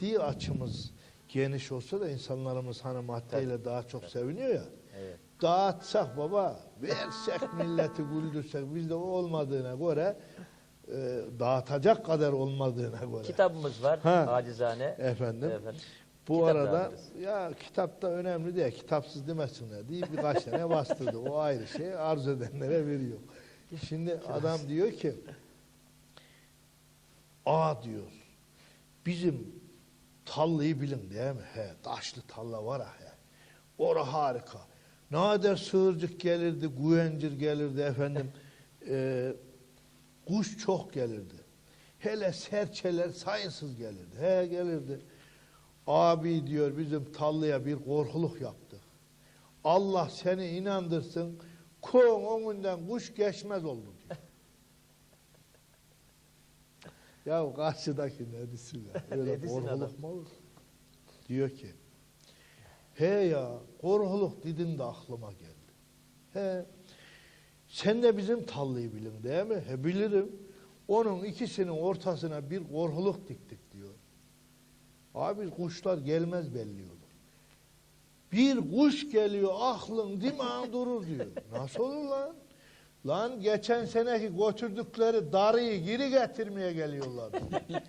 maddi açımız geniş olsa da insanlarımız hani maddeyle daha çok seviniyor ya. Evet. Dağıtsak baba, versek milleti güldürsek bizde o olmadığına göre e, dağıtacak kadar olmadığına göre. Kitabımız var Ha. acizane. Efendim. Efendim. Bu Kitap arada ya kitap da önemli değil, kitapsız demesinler diye birkaç tane bastırdı. O ayrı şey, arzu edenlere veriyor. Şimdi adam diyor ki, A diyor, bizim tallıyı bilin değil mi? He, taşlı talla var ha. He. Ora harika. Ne kadar sığırcık gelirdi, güvencir gelirdi efendim. e, kuş çok gelirdi. Hele serçeler sayısız gelirdi. He gelirdi. Abi diyor bizim tallıya bir korkuluk yaptık. Allah seni inandırsın. Kum önünden kuş geçmez oldu diyor. Ya karşıdaki ne desin ya? Öyle korkuluk mu olur? Diyor ki he ya korkuluk dedin de aklıma geldi. He sen de bizim tallıyı bilin değil mi? He bilirim. Onun ikisinin ortasına bir korkuluk diktik diyor. Abi kuşlar gelmez belli olur. Bir kuş geliyor aklın dimağın durur diyor. Nasıl olur lan? Lan geçen seneki götürdükleri darıyı geri getirmeye geliyorlar.